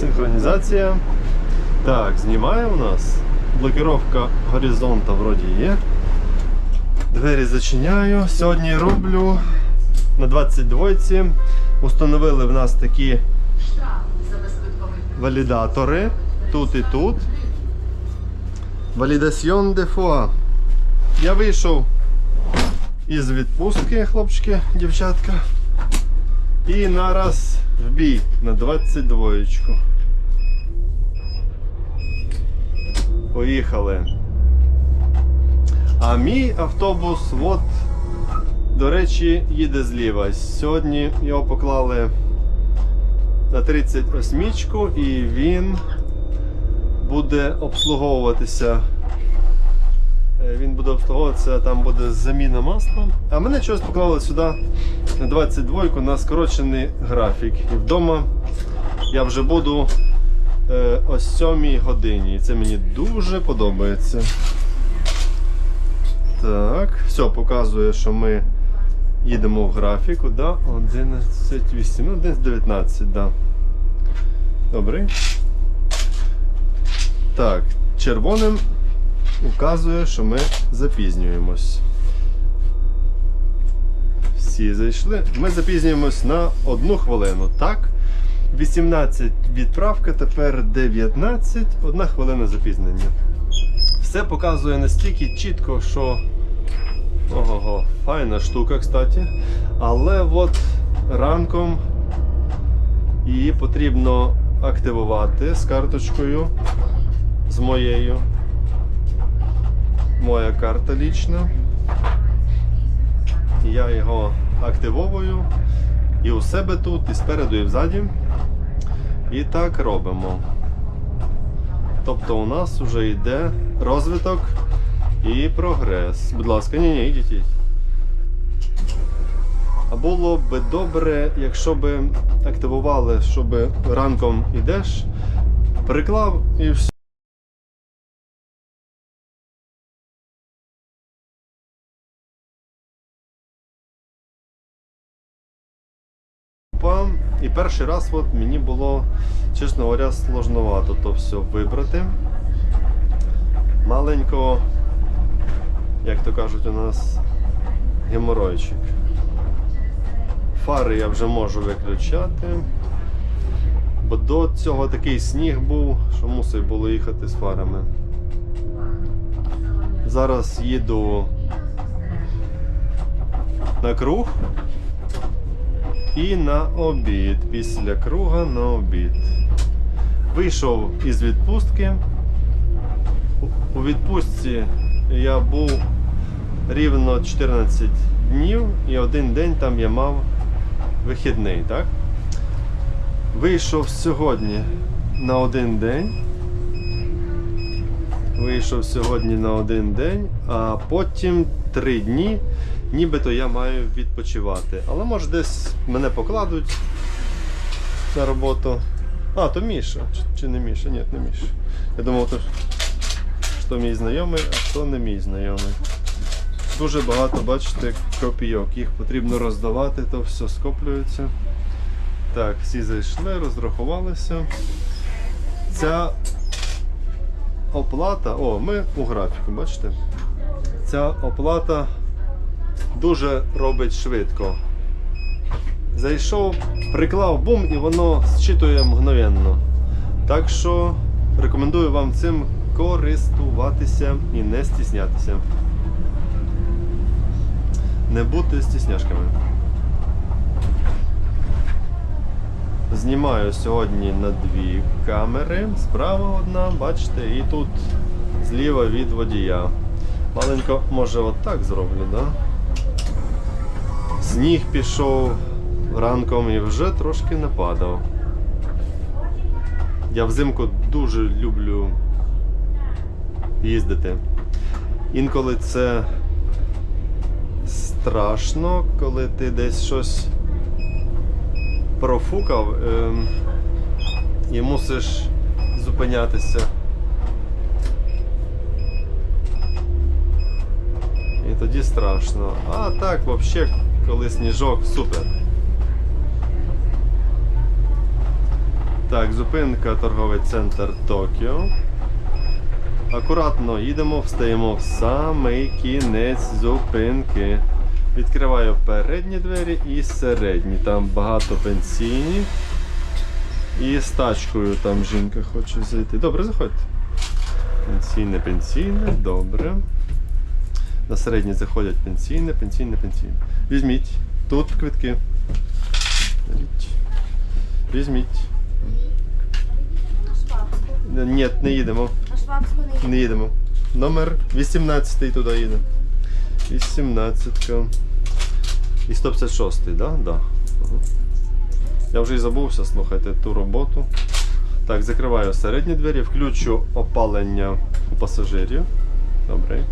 Синхронізація. Так, знімає у нас. Блокировка горизонта вроді є. Двері зачиняю. Сьогодні роблю на 22-ці. Установили в нас такі валідатори. Тут і тут. Валідаціон де фуа. Я вийшов із відпустки, хлопчики, дівчатка. І нараз в бій на 22. Поїхали. А мій автобус, от, до речі, їде зліва. Сьогодні його поклали на 38 і він буде обслуговуватися. Е, Він буде обслуговуватися, там буде заміна масла. А мене чогось поклали сюди на 22 на скорочений графік. І вдома я вже буду о 7 годині. І це мені дуже подобається. Так, все, показує, що ми їдемо в графіку, да? 11.8, ну десь 19, да. Добре. Так, червоним указує, що ми запізнюємось. Всі зайшли. Ми запізнюємось на одну хвилину. Так. 18 відправка, тепер 19, одна хвилина запізнення. Все показує настільки чітко, що. Ого, файна штука, кстати. Але от ранком її потрібно активувати з карточкою, з моєю. Моя карта лічна. Я його активовую і у себе тут, і спереду, і взаді. І так робимо. Тобто у нас вже йде розвиток і прогрес. Будь ласка, ні, ні, йдіть. А було б добре, якщо би активували, щоб ранком йдеш, приклав і все. Перший раз от мені було, чесно говоря, сложновато то все вибрати. Маленько, як то кажуть, у нас геморойчик. Фари я вже можу виключати. Бо до цього такий сніг був, що мусив було їхати з фарами. Зараз їду на круг і на обід. Після круга на обід. Вийшов із відпустки. У- відпустці я був рівно 14 днів і один день там я мав вихідний, так? Вийшов сьогодні на один день. Вийшов сьогодні на один день, а потім три дні, нібито я маю відпочивати. Але може десь мене покладуть на роботу. А, то Міша. Чи, чи не Міша? Ні, не Міша. Я думав, то, що мій знайомий, а то не мій знайомий. Дуже багато, бачите, копійок. Їх потрібно роздавати, то все скоплюється. Так, всі зайшли, розрахувалися. Ця оплата, о, ми у графіку, бачите? Ця оплата дуже робить швидко. Зайшов, приклав бум і воно зчитує мгновенно. Так що рекомендую вам цим користуватися і не стіснятися. Не бути стісняшками. Знімаю сьогодні на дві камери. Справа одна, бачите, і тут зліва від водія. Маленько, може, отак зроблю, да? Сніг пішов ранком і вже трошки нападав. Я взимку дуже люблю їздити. Інколи це страшно, коли ти десь щось профукав ем, і мусиш зупинятися. Тоді страшно. А так, взагалі, коли сніжок, супер. Так, зупинка торговий центр Токіо. Акуратно їдемо, встаємо в самий кінець зупинки. Відкриваю передні двері і середні. Там багато пенсійні. І з тачкою там жінка хоче зайти. Добре, заходьте. Пенсійне, пенсійне, добре. На середні заходять пенсійне, пенсійне, пенсійне. Візьміть. Тут квитки. Візьміть. Ні, не їдемо. Не їдемо. Номер 18 туди їде. 18. І 156, так? Да? Да. Я вже і забувся, слухайте, ту роботу. Так, закриваю середні двері, включу опалення у пасажирів. Добре.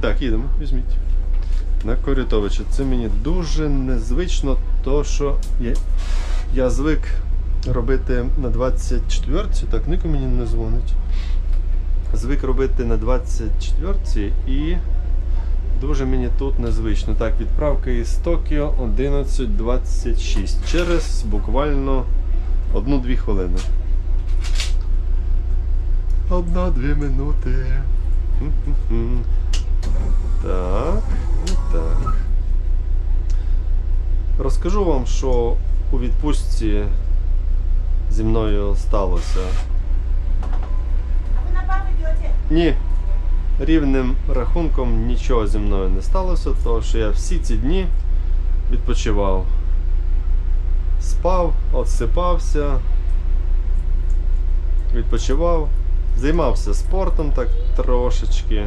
Так, їдемо, візьміть. На Корютовича. Це мені дуже незвично, то що я, я звик робити на 24-й, так Нико мені не дзвонить. Звик робити на 24-й і дуже мені тут незвично. Так, відправка із Токіо 11.26. Через буквально 1-2 хвилини. Одна-дві минути. Так, так. Розкажу вам, що у відпустці зі мною сталося. Ви на? Ні, рівним рахунком нічого зі мною не сталося, тому що я всі ці дні відпочивав. Спав, отсипався, відпочивав, займався спортом так трошечки,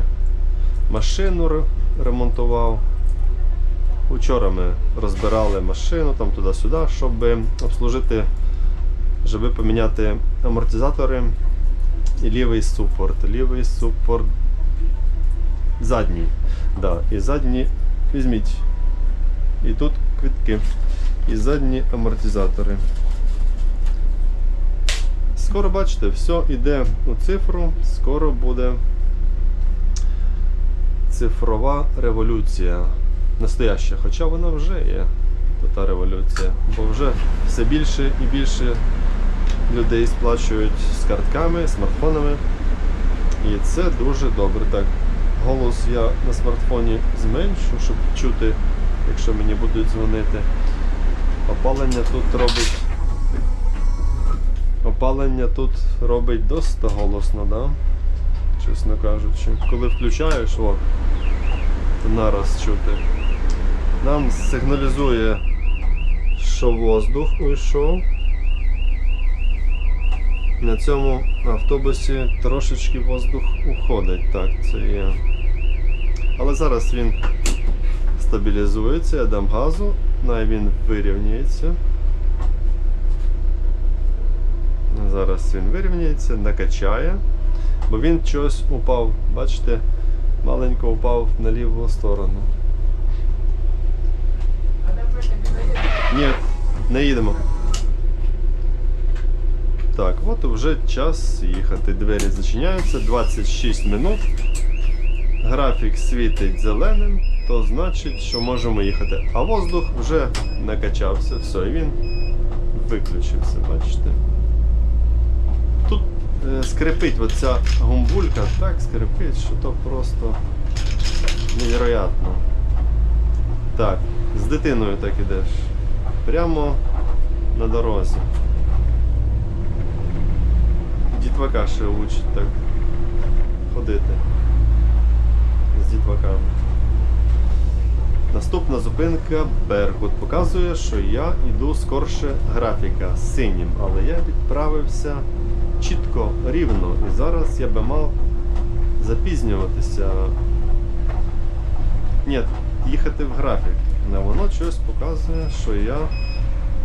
машину ремонтував. Учора ми розбирали машину там туди-сюди, щоб обслужити, щоб поміняти амортизатори і лівий супорт. Лівий супорт. Задній. Да, і задні. Візьміть. І тут квитки. І задні амортизатори. Скоро бачите, все йде у цифру, скоро буде цифрова революція. Настояща, хоча вона вже є, та революція. Бо вже все більше і більше людей сплачують з картками, смартфонами. І це дуже добре. Так, голос я на смартфоні зменшу, щоб чути, якщо мені будуть дзвонити. Опалення тут робить. Опалення тут робить досить голосно, да? чесно кажучи. Коли включаєш, о, нараз чути. Нам сигналізує, що воздух уйшов. На цьому автобусі трошечки воздух уходить, так, це є. Але зараз він стабілізується, я дам газу, най він вирівняється. Зараз він вирівняється, накачає, бо він чогось упав, бачите, маленько упав на ліву сторону. Ні, не їдемо. Так, от вже час їхати. Двері зачиняються 26 минут. Графік світить зеленим, то значить, що можемо їхати. А воздух вже накачався, все, і він виключився, бачите? Скрипить оця гумбулька, так скрипить, що то просто невероятно. Так, з дитиною так ідеш. Прямо на дорозі. Дітвака ще учить так ходити з дітваками. Наступна зупинка Беркут. Показує, що я йду скорше графіка з синім, але я відправився чітко, рівно. І зараз я би мав запізнюватися. Ні, їхати в графік. Але воно щось показує, що я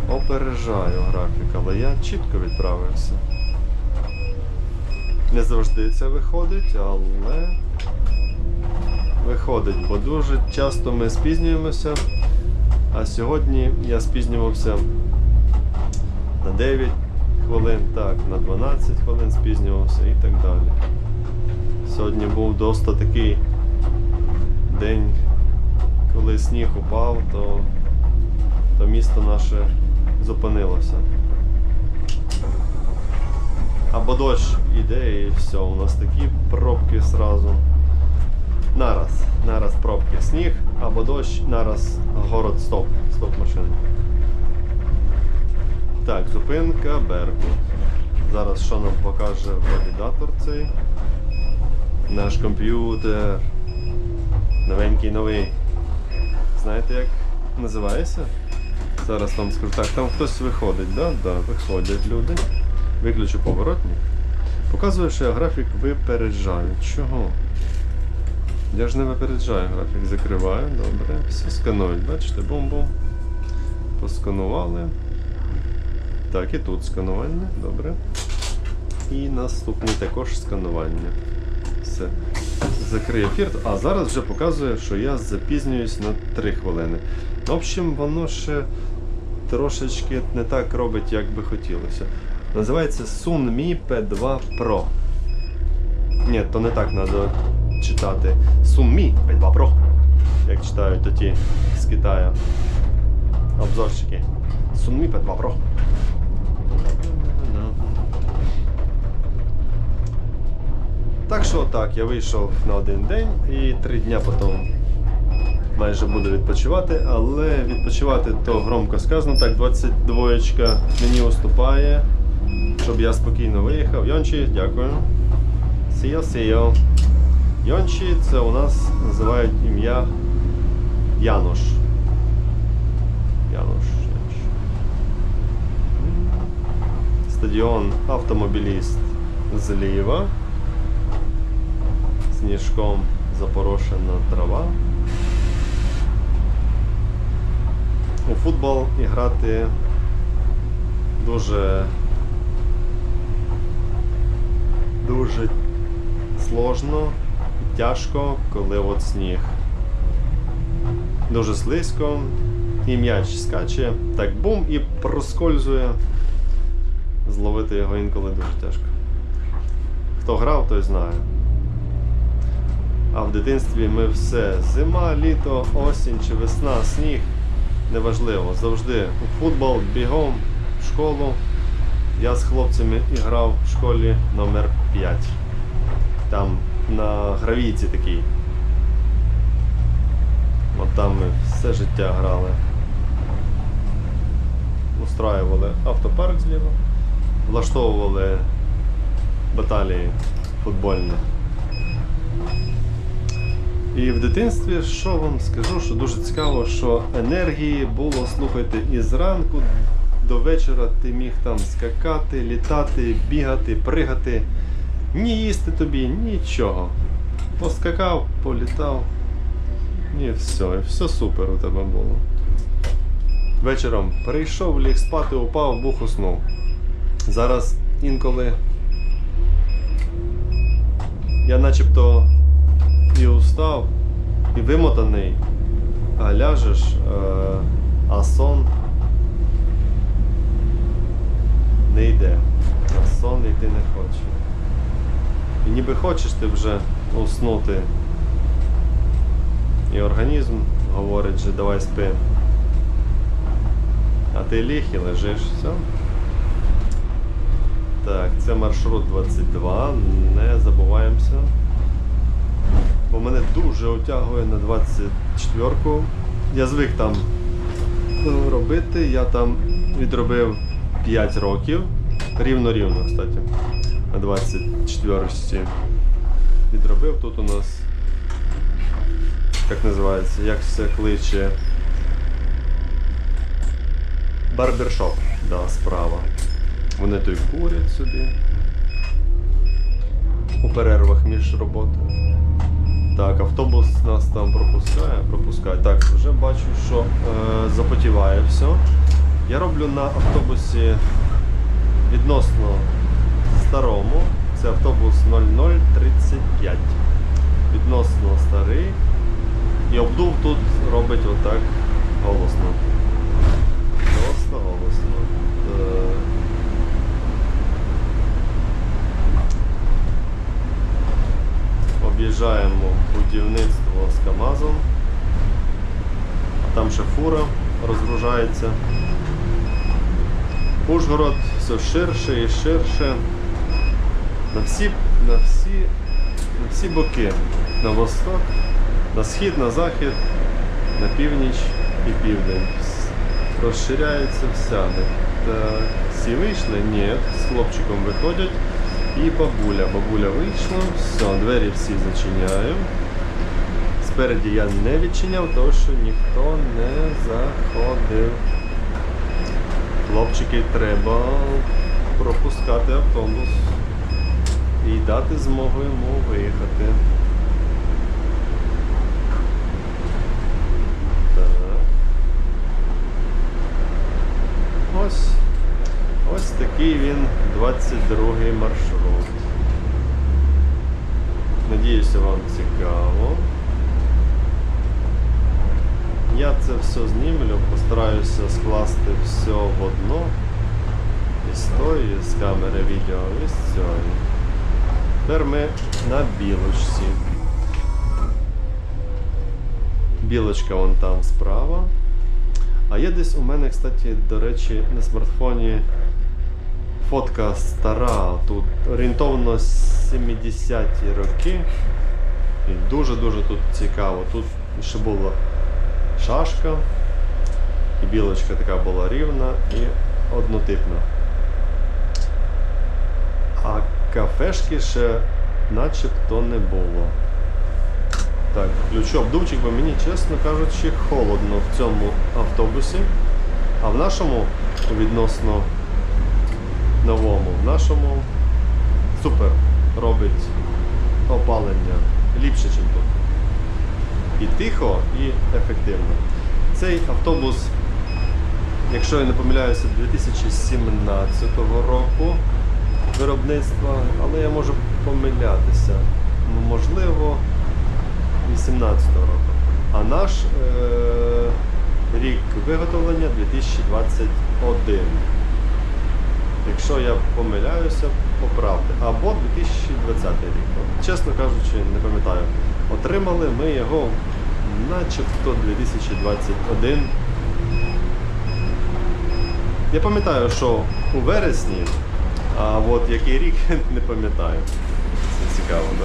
опережаю графік, але я чітко відправився. Не завжди це виходить, але виходить, бо дуже часто ми спізнюємося. А сьогодні я спізнювався на 9 хвилин, так, на 12 хвилин спізнювався і так далі. Сьогодні був досить такий день, коли сніг упав, то, то місто наше зупинилося. Або дощ іде і все, у нас такі пробки сразу. Нараз, нараз пробки. Сніг або дощ, нараз город стоп. Стоп машина. Так, зупинка Беркут. Зараз що нам покаже валідатор цей? Наш комп'ютер. Новенький новий. Знаєте як називається? Зараз вам скажу. Там хтось виходить, да? Да, виходять люди. Виключу поворотник. Показує, що я графік випереджаю. Чого? Я ж не випереджаю графік, закриваю, добре. Все сканують, бачите, бум-бум. Посканували. Так, і тут сканування, добре. І наступний також сканування. Все. Закрию ефір. А зараз вже показує, що я запізнююсь на 3 хвилини. В общем, воно ще трошечки не так робить, як би хотілося. Називається Sunmi P2 Pro. Ні, то не так треба читати. Sunmi P2 Pro. Як читають оті з Китаю. Обзорщики. Sunmi P2 Pro. Так що так, я вийшов на один день і три дня потім майже буду відпочивати, але відпочивати то громко сказано. Так, 22 мені уступає, щоб я спокійно виїхав. Йончі, дякую. Сіо, сіо. Йончі це у нас називають ім'я. Януш. Януш. Стадіон автомобіліст зліва. Сніжком запорошена трава. У футбол грати дуже дуже сложно тяжко, коли от сніг. Дуже слизько, і м'яч скаче, так бум і проскользує. Зловити його інколи дуже тяжко. Хто грав, той знає. А в дитинстві ми все зима, літо, осінь чи весна, сніг. Неважливо. Завжди у футбол, бігом, в школу. Я з хлопцями грав в школі номер 5 Там на гравійці такій. От там ми все життя грали. Устраювали автопарк зліва, влаштовували баталії футбольні. І в дитинстві, що вам скажу, що дуже цікаво, що енергії було, слухайте, і зранку до вечора ти міг там скакати, літати, бігати, пригати. Ні їсти тобі, нічого. Поскакав, політав. І все, і все супер у тебе було. Вечором прийшов, ліг спати, упав, бух уснув. Зараз інколи я начебто і устав, і вимотаний, а ляжеш, е, а сон не йде. А сон йти не хоче. І ніби хочеш ти вже уснути. І організм говорить, що давай спи. А ти ліг і лежиш, все. Так, це маршрут 22, не забуваємося. Бо мене дуже отягує на 24-ку. Я звик там е, робити, я там відробив 5 років. Рівно-рівно, кстати. На 24-ці. Відробив тут у нас. Як називається? Як це кличе? Барбершоп, да, справа. Вони то й курять собі. У перервах між роботою. Так, автобус нас там пропускає, пропускає. Так, вже бачу, що е, запотіває все. Я роблю на автобусі відносно старому. Це автобус 0035. Відносно старий. І обдув тут робить отак голосно. Просто голосно. Е, Об'їжджаємо будівництво з КАМАЗом. А там ще фура розгружається. Ужгород все ширше і ширше. на всі, на всі, на всі боки. На восток, на схід, на захід, на північ і південь. Розширяється всяди. Так, всі вийшли? Ні, з хлопчиком виходять. І бабуля. Бабуля вийшла. Все, двері всі зачиняю. Спереді я не відчиняв, тому що ніхто не заходив. Хлопчики, треба пропускати автобус і дати змогу йому виїхати. Так. Ось. Ось такий він 22-й маршрут. Надіюся, вам цікаво. Я це все знімлю, постараюся скласти все в одно. І з тої, з камери відео, і з цієї. Тепер ми на білочці. Білочка вон там справа. А є десь у мене, кстати, до речі, на смартфоні фотка стара, тут орієнтовно 70-ті роки. І дуже-дуже тут цікаво. Тут ще була шашка, і білочка така була рівна і однотипна. А кафешки ще начебто не було. Так, включу обдувчик, бо мені, чесно кажучи, холодно в цьому автобусі. А в нашому відносно новому, в нашому супер робить опалення ліпше, ніж тут. І тихо, і ефективно. Цей автобус, якщо я не помиляюся, 2017 року виробництва, але я можу помилятися. Ну, Можливо, 18 року. А наш е- рік виготовлення 2021. Якщо я помиляюся, поправте. Або 2020 рік. От, чесно кажучи, не пам'ятаю. Отримали ми його начебто 2021. Я пам'ятаю, що у вересні, а от який рік не пам'ятаю. Це цікаво. да?